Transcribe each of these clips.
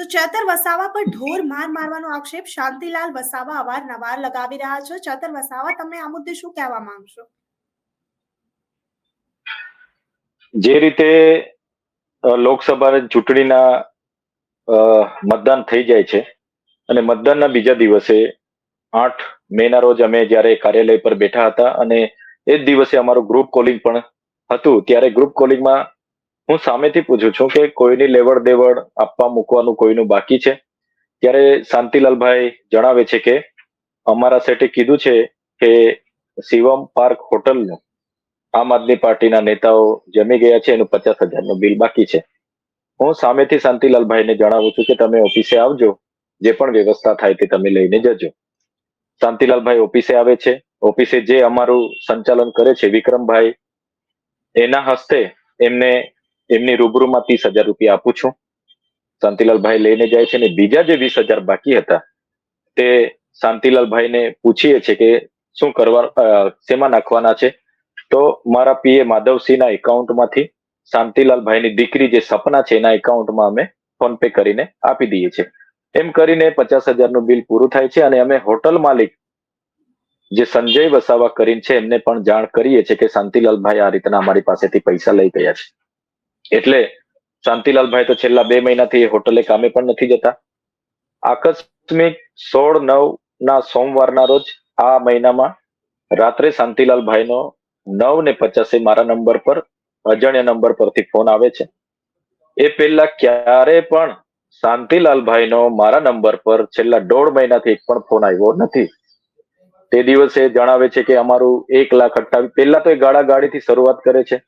તો ચેતર વસાવા પર ઢોર માર મારવાનો આક્ષેપ શાંતિલાલ વસાવા અવારનવાર લગાવી રહ્યા છે. ચેતર વસાવા, તમે આ મુદ્દે શું કહેવા માંગશો? જે રીતે લોકસભા ચૂંટણીના મતદાન થઈ જાય છે અને મતદાનના બીજા દિવસે આઠ મે ના રોજ અમે જ્યારે કાર્યાલય પર બેઠા હતા અને એ જ દિવસે અમારું ગ્રુપ કોલિંગ પણ હતું. ત્યારે ગ્રુપ કોલિંગમાં હું સામેથી પૂછું છું કે કોઈની લેવડ દેવડ આપવા મૂકવાનું કોઈનું બાકી છે? ત્યારે શાંતિલાલભાઈ જણાવે છે કે, અમારા સેટે કીધું છે કે શિવમ પાર્ક હોટલનું આમ આદમી પાર્ટીના નેતાઓ જમી ગયા છે, એનું પચાસ હજારનું બિલ બાકી છે. હું સામેથી શાંતિલાલભાઈને જણાવું છું કે તમે ઓફિસે આવજો, જે પણ વ્યવસ્થા થાય તે તમે લઈને જજો. શાંતિલાલભાઈ ઓફિસે આવે છે. ઓફિસે જે અમારું સંચાલન કરે છે વિક્રમભાઈ, એના હસ્તે એમને એમની રૂબરૂમાં ત્રીસ હજાર રૂપિયા આપું છું. શાંતિલાલભાઈ લઈને જાય છે અને બીજા જે વીસ હજાર બાકી હતા, તે શાંતિલાલભાઈને પૂછીએ છે કે શું કરવા શેમાં નાખવાના છે? તો મારા પીએ માધવસિંહના એકાઉન્ટમાંથી શાંતિલાલભાઈની દીકરી જે સપના છે એના એકાઉન્ટમાં અમે ફોન પે કરીને આપી દઈએ છીએ. એમ કરીને પચાસ હજારનું બિલ પૂરું થાય છે અને અમે હોટલ માલિક જે સંજય વસાવા કરીને છે, એમને પણ જાણ કરીએ છીએ કે શાંતિલાલભાઈ આ રીતના અમારી પાસેથી પૈસા લઈ ગયા છે. એટલે શાંતિલાલભાઈ તો છેલ્લા બે મહિનાથી હોટલે કામે પણ નથી જતા. આકસ્મિક સોળ નવ ના સોમવારના રોજ આ મહિનામાં રાત્રે શાંતિલાલભાઈનો નવ ને પચાસે મારા નંબર પર, અજાણ્યા નંબર પરથી ફોન આવે છે. એ પહેલા ક્યારે પણ શાંતિલાલભાઈનો મારા નંબર પર છેલ્લા દોઢ મહિનાથી એક પણ ફોન આવ્યો નથી. તે દિવસે જણાવે છે કે અમારું એક લાખ અઠ્ઠાવીસ, પહેલા તો એ ગાડા ગાડીથી શરૂઆત કરે છે.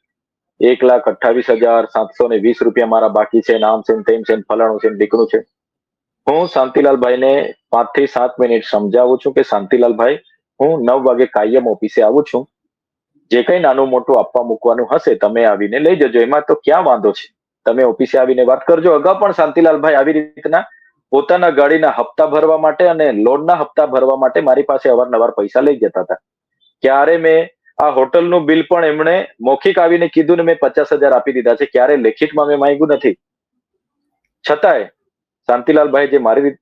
એક લાખ અઠ્ઠાવીસ હજાર સાતસો ને વીસ રૂપિયા મારા બાકી છે. નામ છે તેમ છે ફલાણું છે ઢીકણું છે. હું શાંતિલાલભાઈને પાંચથી સાત મિનિટ સમજાવું છું કે શાંતિલાલભાઈ, હું નવ વાગે કાયમ ઓફિસે આવું છું. જે કઈ નાનું મોટું આપવા મૂકવાનું હશે તમે આવીને લઈ જજો. એમાં તો ક્યાં વાંધો છે? તમે ઓફિસે આવીને વાત કરજો. અગાઉ પણ શાંતિલાલભાઈ આવી રીતના પોતાના ગાડીના હપ્તા ભરવા માટે અને લોનના હપ્તા ભરવા માટે મારી પાસે અવારનવાર પૈસા લઈ જતા હતા. ક્યારે મેં આ હોટલનું બિલ પણ એમણે મૌખિક આવીને કીધું ને મેં પચાસ હજાર આપી દીધા છે. ક્યારે લેખિતમાં મેં માંગ્યું નથી. છતાંય શાંતિલાલભાઈ જે મારી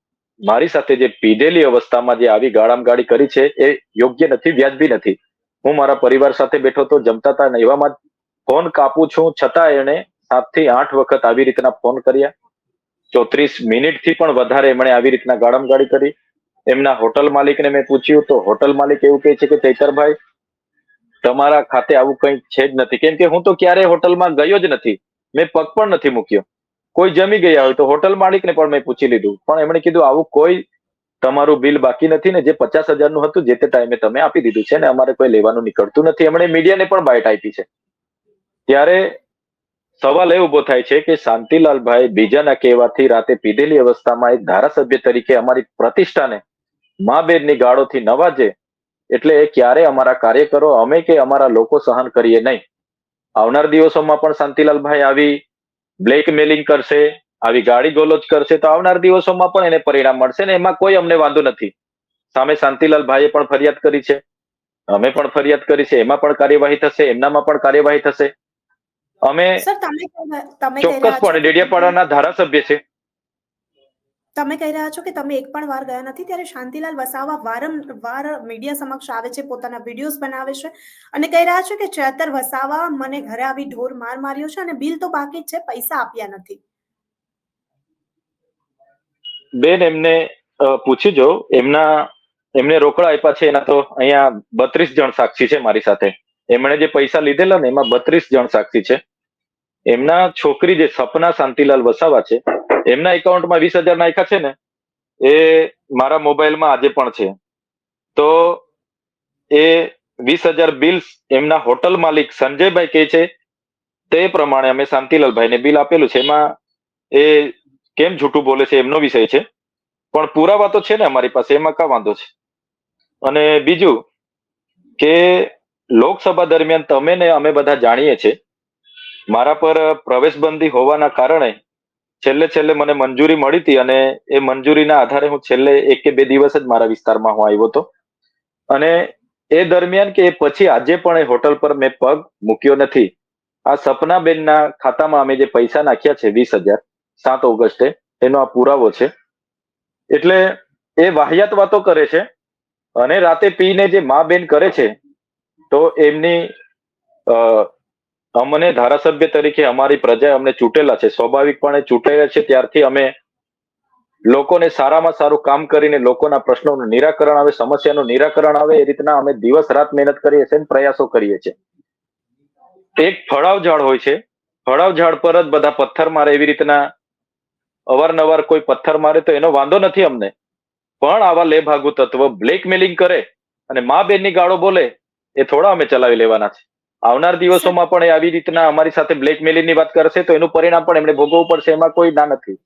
મારી સાથે જે પીધેલી અવસ્થામાં જે આવી ગાળામગાળી કરી છે એ યોગ્ય નથી, વ્યાજબી નથી. હું મારા પરિવાર સાથે બેઠો તો જમતા હતા એવામાં ફોન કાપું છું. છતાં એણે સાતથી આઠ વખત આવી રીતના ફોન કર્યા. ચોત્રીસ મિનિટથી પણ વધારે એમણે આવી રીતના ગાળામગાળી કરી. એમના હોટલ માલિકને મેં પૂછ્યું તો હોટલ માલિક એવું કહે છે કે, ચૈતરભાઈ તમારા ખાતે આવું કંઈ છે જ નથી. કેમ કે હું તો ક્યારેય હોટલમાં ગયો જ નથી. મેં પગ પણ નથી મૂક્યો. કોઈ જમી ગયા હોય તો હોટલ માલિકને પણ મેં પૂછી લીધું. પણ એમણે કીધું, આવું કોઈ તમારું બિલ બાકી નથી ને જે પચાસ હજારનું હતું જે તે ટાઈમે તમે આપી દીધું છે ને અમારે કોઈ લેવાનું નીકળતું નથી. એમણે મીડિયાને પણ બાઇટ આપી છે. ત્યારે સવાલ એ ઊભો થાય છે કે શાંતિલાલભાઈ બીજાના કહેવાથી રાતે પીધેલી અવસ્થામાં એક ધારાસભ્ય તરીકે અમારી પ્રતિષ્ઠાને મા બેનની ગાળોથી નવાજે એટલે એ ક્યારે અમારા કાર્યકરો અમે કે અમારા લોકો સહન કરીએ નહીં. આવનાર દિવસોમાં પણ શાંતિલાલભાઈ આવી બ્લેકમેલિંગ કરશે આવી ગાડી ગોલોચ કરશે તો આવનાર દિવસોમાં પણ એને પરિણામ મળશે ને એમાં કોઈ અમને વાંધો નથી. સામે શાંતિલાલભાઈએ પણ ફરિયાદ કરી છે. અમે પણ ફરિયાદ કરી છે. એમાં પણ કાર્યવાહી થશે એમનામાં પણ કાર્યવાહી થશે. અમે ચોક્કસપણે ડેડિયાપાડાના ધારાસભ્ય છે. તમે કહી રહ્યા છો કે તમે એક પણ વાર ગયા નથી, ત્યારે શાંતિલાલ વસાવા વારંવાર મીડિયા સમક્ષ આવે છે, પોતાના વિડીયોઝ બનાવે છે અને કહી રહ્યા છે કે ચેતર વસાવા મને ઘરે આવી ઢોર માર માર્યો છે અને બિલ તો બાકી છે, પૈસા આપ્યા નથી. બેન, એમને પૂછી જો, એમના, એમને રોકડા આપ્યા છે, એના તો અહીંયા બત્રીસ જણ સાક્ષી છે મારી સાથે. એમણે જે પૈસા લીધેલા ને એમાં બત્રીસ જણ સાક્ષી છે. એમના છોકરી જે સપના શાંતિલાલ વસાવા છે એમના એકાઉન્ટમાં વીસ હજાર નાખ્યા છે ને, એ મારા મોબાઈલમાં આજે પણ છે. તો એ વીસ હજાર બિલ્સ એમના હોટલ માલિક સંજયભાઈ કહે છે, તે પ્રમાણે અમે શાંતિલાલભાઈને બિલ આપેલું છે. એમાં એ કેમ જૂઠું બોલે છે એમનો વિષય છે. પણ પુરાવા તો છે ને અમારી પાસે, એમાં કા વાંધો છે. અને બીજું કે લોકસભા દરમિયાન તમે ને અમે બધા જાણીએ છીએ, મારા પર પ્રવેશબંધી હોવાના કારણે છેલ્લે છેલ્લે મને મંજૂરી મળી હતી અને એ મંજૂરીના આધારે હું છેલ્લે એક કે બે દિવસ જ મારા વિસ્તારમાં હું આવ્યો હતો. અને એ દરમિયાન કે એ પછી આજે પણ એ હોટલ પર મેં પગ મૂક્યો નથી. આ સપનાબેનના ખાતામાં અમે જે પૈસા નાખ્યા છે વીસ હજાર, સાત ઓગસ્ટે, એનો આ પુરાવો છે. એટલે એ વાહિયાત વાતો કરે છે અને રાતે પીને જે મા બેન કરે છે, તો એમની અમને ધારાસભ્ય તરીકે અમારી પ્રજાએ અમને ચૂંટેલા છે. સ્વાભાવિકપણે ચૂંટેલા છે. ત્યારથી અમે લોકોને સારામાં સારું કામ કરીને લોકોના પ્રશ્નોનું નિરાકરણ આવે, સમસ્યાનું નિરાકરણ આવે, એ રીતના અમે દિવસ રાત મહેનત કરીએ છીએ પ્રયાસો કરીએ છીએ. એક ફળાવ ઝાડ હોય છે. ફળાવ ઝાડ પર જ બધા પથ્થર મારે એવી રીતના અવારનવાર કોઈ પથ્થર મારે તો એનો વાંધો નથી અમને. પણ આવા લેભાગુ તત્વ બ્લેકમેલિંગ કરે અને મા બેનની ગાળો બોલે, એ થોડા અમે ચલાવી લેવાના છે. આવનાર દિવસોમાં પણ એ આવી રીતના અમારી સાથે બ્લેકમેલિંગની વાત કરશે તો એનું પરિણામ પણ એમણે ભોગવવું પડશે એમાં કોઈ ના નથી.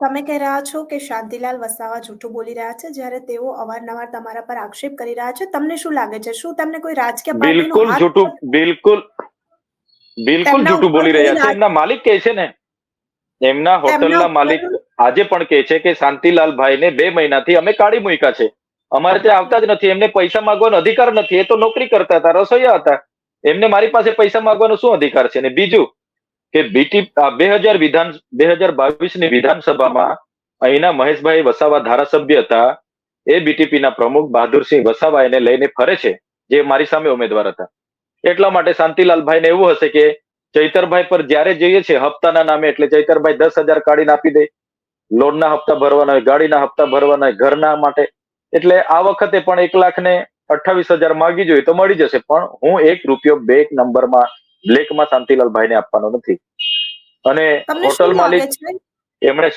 તમે કહી રહ્યા છો કે શાંતિલાલ વસાવા જૂઠું બોલી રહ્યા છે જ્યારે તેઓ અવારનવાર તમારા પર આક્ષેપ કરી રહ્યા છે. તમને શું લાગે છે? શું તમને કોઈ રાજકીય બિલકુલ જૂઠું બિલકુલ બિલકુલ જૂઠું બોલી રહ્યા છે. એમના માલિક કહે છે ને એમના હોટલના માલિક આજે પણ કહે છે કે શાંતિલાલ ભાઈને બે મહિનાથી અમે કાઢી મૂક્યા છે. અમારે ત્યાં આવતા જ નથી. એમને પૈસા માંગવાનો અધિકાર નથી. એ તો નોકરી કરતા હતા, રસોઈયા હતા. એમને મારી પાસે પૈસા માંગવાનો શું અધિકાર છે? અને બીજું કે બીટી બે હજાર વિધાન, બે હજાર બાવીસની વિધાનસભામાં અહીંના મહેશભાઈ વસાવા ધારાસભ્ય હતા. એ બીટીપી ના પ્રમુખ બહાદુરસિંહ વસાવા એને લઈને ફરે છે, જે મારી સામે ઉમેદવાર હતા. એટલા માટે શાંતિલાલભાઈ ને એવું હશે કે ચૈતરભાઈ પર જ્યારે જઈએ છે હપ્તાના નામે, એટલે ચૈતરભાઈ દસ હજાર કાઢીને આપી દે. લોનના હપ્તા ભરવાના હોય, ગાડીના હપ્તા ભરવાના હોય, ઘરના માટે એટલે આ વખતે પણ એક લાખ ને અઠ્ઠાવીસ હજાર માગી જોઈએ તો મળી જશે. પણ હું એક રૂપિયો બેક નંબરમાં બ્લેકમાં શાંતિલાલભાઈને આપવાનો નથી. અને હોટલ માલિક એમણે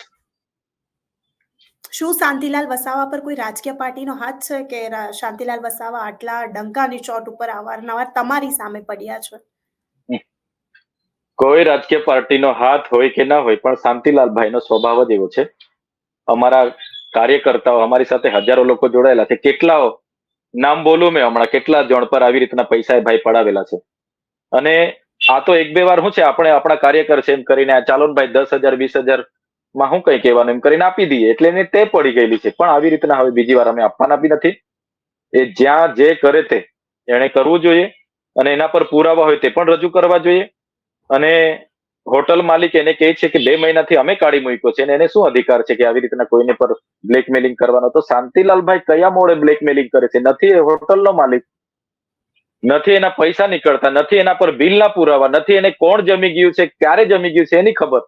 શું શાંતિલાલ વસાવા પર કોઈ રાજકીય પાર્ટીનો હાથ છે કે શાંતિલાલ વસાવા આટલા ડંકાની ચોટ ઉપર અવારનવાર તમારી સામે પડ્યા છે? કોઈ રાજકીય પાર્ટીનો હાથ હોય કે ના હોય પણ શાંતિલાલભાઈનો સ્વભાવ જ એવો છે. અમારા કાર્યકર્તાઓ અમારી સાથે હજારો લોકો જોડાયેલા છે. કેટલાઓ, નામ બોલું મેં હમણાં, કેટલા જણ પર આવી રીતના પૈસા એ ભાઈ પડાવેલા છે. અને આ તો એક બે વાર શું છે, આપણે આપણા કાર્યકર છે એમ કરીને આ ચાલો ભાઈ દસ હજાર, વીસ હજારમાં શું કઈ કહેવાનું એમ કરીને આપી દઈએ. એટલે એને તે પડી ગયેલી છે. પણ આવી રીતના હવે બીજી વાર અમે આપવાના બી નથી. એ જ્યાં જે કરે તે એને કરવું જોઈએ અને એના પર પુરાવા હોય તે પણ રજૂ કરવા જોઈએ. અને હોટલ માલિક એને કહે છે કે બે મહિનાથી અમે કાઢી મૂક્યો છે એને શું અધિકાર છે કે આવી રીતના કોઈને પર બ્લેકમેલિંગ કરવાનો? તો શાંતિલાલભાઈ કયા મોડે બ્લેકમેલિંગ કરે છે? નથી હોટલનો માલિક. નથી એના પૈસા નીકળતા, નથી એના પર બિલ ના પુરાવા, નથી એને કોણ જમી ગયું છે, ક્યારે જમી ગયું છે એની ખબર.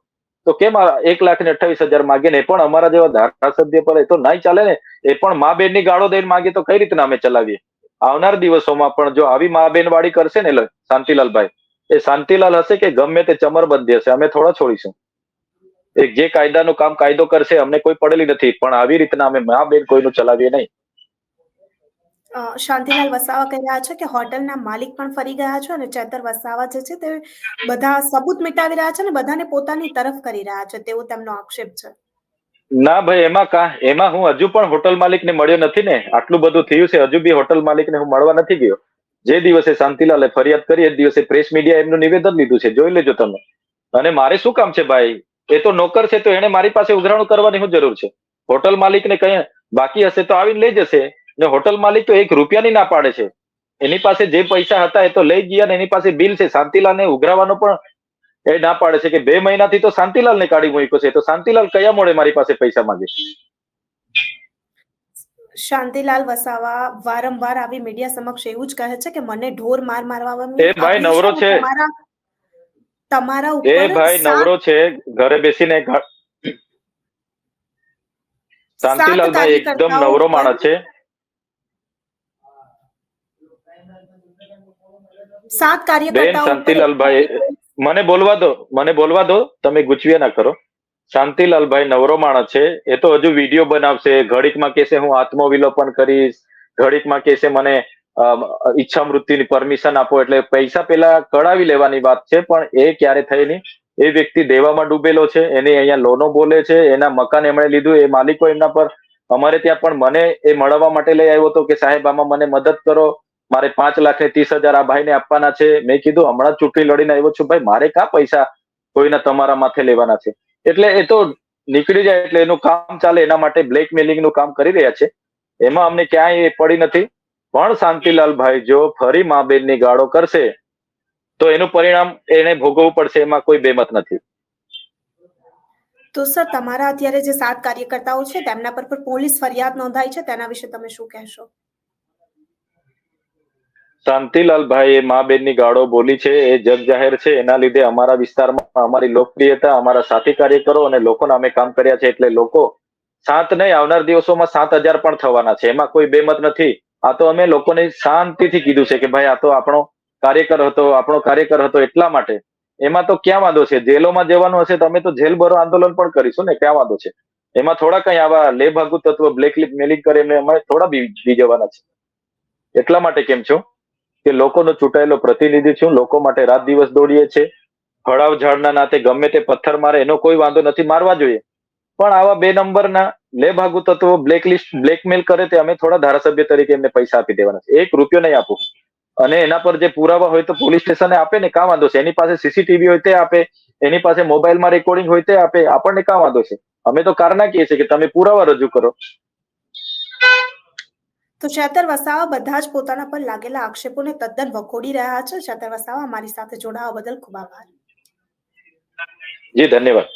તો કેમ એક લાખ ને અઠાવીસ હજાર માગે ને પણ અમારા જેવા ધારાસભ્ય પર એ તો નહીં ચાલે ને? એ પણ મા બેનની ગાળો દઈને માગે તો કઈ રીતના અમે ચલાવીએ? આવનાર દિવસોમાં પણ જો આવી મા બેન વાળી કરશે ને શાંતિલાલભાઈ એ શાંતિલાલ હશે કે ગમે તે ચમરબંધી હશે? અમે થોડા છોડીશું. એ જે કાયદાનું કામ કાયદો કરશે અમને કોઈ પડેલી નથી. પણ આવી રીતના અમે મા બેન કોઈનું ચલાવીએ નહીં. શાંતિલાલ વસાવા કહી રહ્યા છે કે હોટલના માલિક પણ ફરી ગયા છે અને ચેતર વસાવા જે છે તે બધા સબૂત મિટાવી રહ્યા છે અને બધાને પોતાની તરફ કરી રહ્યા છે તેવો તેમનો આક્ષેપ છે. ના ભાઈ એમાં કા એમાં હું હજુ પણ હોટલ માલિકને મળ્યો નથી ને. આટલું બધું થયું છે હજુ બી હોટલ માલિકને હું મળવા નથી ગયો. જે દિવસે શાંતિલાલે ફરિયાદ કરી, એ દિવસે પ્રેસ મીડિયા એમનું નિવેદન લીધું છે. જોઈ લેજો તમે. અને મારે શું કામ છે ભાઈ? એ તો નોકર છે, તો એને મારી પાસે ઉઘરાણું કરવાની શું જરૂર છે. હોટલ માલિકને કઈ બાકી હશે તો આવીને લઈ જશે. ને હોટલ માલિક તો એક રૂપિયાની ના પાડે છે. એની પાસે જે પૈસા હતા એ તો લઈ ગયા ને એની પાસે બિલ છે. શાંતિલાલને ઉઘરાવાનો પણ એ ના પાડે છે કે બે મહિનાથી તો શાંતિલાલને કાઢી મૂક્યો છે. તો શાંતિલાલ કયા મોડે મારી પાસે પૈસા માંગે? શાંતિલાલ વસાવા વારંવાર આવી મીડિયા સમક્ષ એવું જ કહે છે કે મને ઢોર માર મારવા એ ભાઈ નવરો છે. તમારા ઉપર એ ભાઈ નવરો છે ઘરે બેસીને શાંતિલાલ શાંતિલાલભાઈ એકદમ નવરો માણસ છે. સાત કાર્યકર્તાઓ ઉપર- શાંતિલાલભાઈ મને બોલવા દો મને બોલવા દો તમે ગુચવ્યા ના કરો. શાંતિલાલભાઈ નવરો માણસ છે. એ તો હજુ વીડિયો બનાવશે. ઘડીકમાં કેસે હું આત્મવિલોપન કરીશ. ઘડીકમાં કેસે મને ઈચ્છા મૃત્યુની પરમિશન આપો એટલે પૈસા પેલા કઢાવી લેવાની વાત છે, પણ એ ક્યારે થઈ નહીં. એ વ્યક્તિ દેવામાં ડૂબેલો છે. એની અહીંયા લોનો બોલે છે. એના મકાન એમણે લીધું. એ માલિકો એમના પર, અમારે ત્યાં પણ મને એ મળવા માટે લઈ આવ્યો હતો કે સાહેબ, આમાં મને મદદ કરો. મારે પાંચ લાખ ને ત્રીસ હજાર આ ભાઈને આપવાના છે. મેં કીધું, હમણાં ચૂંટણી લડીને આવ્યો છું. ભાઈ, મારે કા પૈસા કોઈના તમારા માથે લેવાના છે? એટલે એ તો નીકળી જાય એટલે એનું કામ ચાલે, એના માટે બ્લેકમેલિંગનું કામ કરી રહ્યા છે. એમાં અમને ક્યાંય એ પડી નથી. પણ શાંતિલાલભાઈ, જો ફરી મા બેનની ગાળો કરશે, તો એનું પરિણામ એને ભોગવવું પડશે, એમાં કોઈ બેમત નથી. તો સર, તમારા અત્યારે જે સાત કાર્યકર્તાઓ છે, તેમના પર પોલીસ ફરિયાદ નોંધાઈ છે, તેના વિશે તમે શું કહેશો? શાંતિલાલભાઈ ભાઈ મા બેનની ગાળો બોલી છે, એ જગ જાહેર છે. એના લીધે અમારા વિસ્તારમાં અમારી લોકપ્રિયતા, અમારા સાથી કાર્યકરો અને લોકોના અમે કામ કર્યા છે. એટલે લોકો સાત નહીં, આવનાર દિવસોમાં સાત હજાર પણ થવાના છે. એમાં કોઈ બેમત નથી. આ તો અમે લોકોને શાંતિથી કીધું છે કે ભાઈ, આ તો આપણો કાર્યકર હતો, આપણો કાર્યકર હતો એટલા માટે. એમાં તો ક્યાં વાંધો છે? જેલોમાં જવાનું હશે તો અમે તો જેલ ભરો આંદોલન પણ કરીશું ને? ક્યાં વાંધો છે? એમાં થોડા કઈ આવા લેભાગુ તત્વ, બ્લેકલિસ્ટ મેલિંગ કરે એમને અમે થોડા બી જવાના છે. એટલા માટે કેમ છો? કે લોકોનો ચૂંટાયેલો પ્રતિનિધિ છું, લોકો માટે રાત દિવસ દોડીએ છે ફળાવ ઝાડના નાતે ગમે તે પથ્થર મારે, એનો કોઈ વાંધો નથી, મારવા જોઈએ. પણ આવા બે નંબરના લેભાગુ તત્વો બ્લેકલિસ્ટ, બ્લેકમેલ કરે તે અમે થોડા ધારાસભ્ય તરીકે એમને પૈસા આપી દેવાના છે એક રૂપિયો નહીં આપું. અને એના પર જે પુરાવા હોય તો પોલીસ સ્ટેશને આપે ને, કાં વાંધો છે? એની પાસે સીસીટીવી હોય તે આપે, એની પાસે મોબાઈલમાં રેકોર્ડિંગ હોય તે આપે, આપણને કાં વાંધો છે? અમે તો કારના કહીએ છીએ કે તમે પુરાવા રજૂ કરો. તો ચેતર વસાવા બધા જ પોતાના પર લાગેલા આક્ષેપોને તદ્દન વખોડી રહ્યા છે. ચેતર વસાવા અમારી સાથે જોડાવા બદલ ખૂબ આભાર. જી, ધન્યવાદ.